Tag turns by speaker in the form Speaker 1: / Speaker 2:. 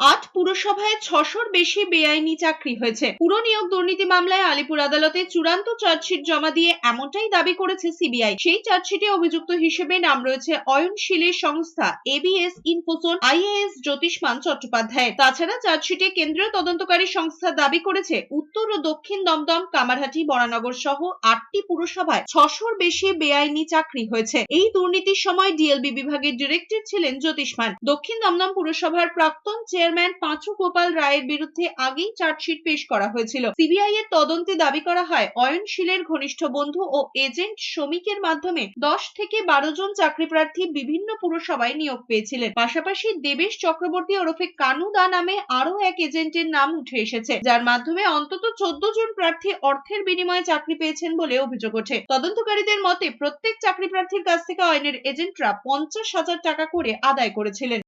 Speaker 1: আট পুরসভায় ছশোর বেশি বেআইনি চাকরি হয়েছে। পুর নিয়োগ দুর্নীতি মামলায় আলিপুর আদালতে চূড়ান্ত চার্জশিট জমা দিয়ে এমনটাই দাবি করেছে সিবিআই। সেই চার্জশিটে অভিযুক্ত হিসেবে নাম রয়েছে অয়নশীলের সংস্থা, এবিএস ইনফোসোন, আইএএস জ্যোতিষ্মান চট্টোপাধ্যায়ের। তাছাড়া চার্জশিটে কেন্দ্রীয় তদন্তকারী সংস্থা দাবি করেছে, উত্তর ও দক্ষিণ দমদম, কামারহাটি, বরানগর সহ আটটি পুরসভায় ছশোর বেশি বেআইনি চাকরি হয়েছে। এই দুর্নীতির সময় ডিএলবি বিভাগের ডিরেক্টর ছিলেন জ্যোতিষমান। দক্ষিণ দমদম পুরসভার প্রাক্তন চেয়ারম্যান পাঁচু গোপাল রায়ের বিরুদ্ধে আগেই চার্জশিট পেশ করা হয়েছিল। সিবিআই এর তদন্তে দাবি করা হয়, অয়ন অয়নশীলের ঘনিষ্ঠ বন্ধু ও এজেন্ট শ্রমিকের মাধ্যমে দশ থেকে বারো জন চাকরি প্রার্থী বিভিন্ন পুরসভায় নিয়োগ পেয়েছিলেন। পাশাপাশি দেবেশ চক্রবর্তী ওরফে কানুদা নামে আরও এক এজেন্টের নাম উঠে এসেছে, যার মাধ্যমে অন্তত চোদ্দ জন প্রার্থী অর্থের বিনিময়ে চাকরি পেয়েছেন বলে অভিযোগ ওঠে। তদন্তকারীদের মতে, প্রত্যেক চাকরি প্রার্থীর কাছ থেকে অয়নের এজেন্টরা পঞ্চাশ হাজার টাকা করে আদায় করেছিলেন।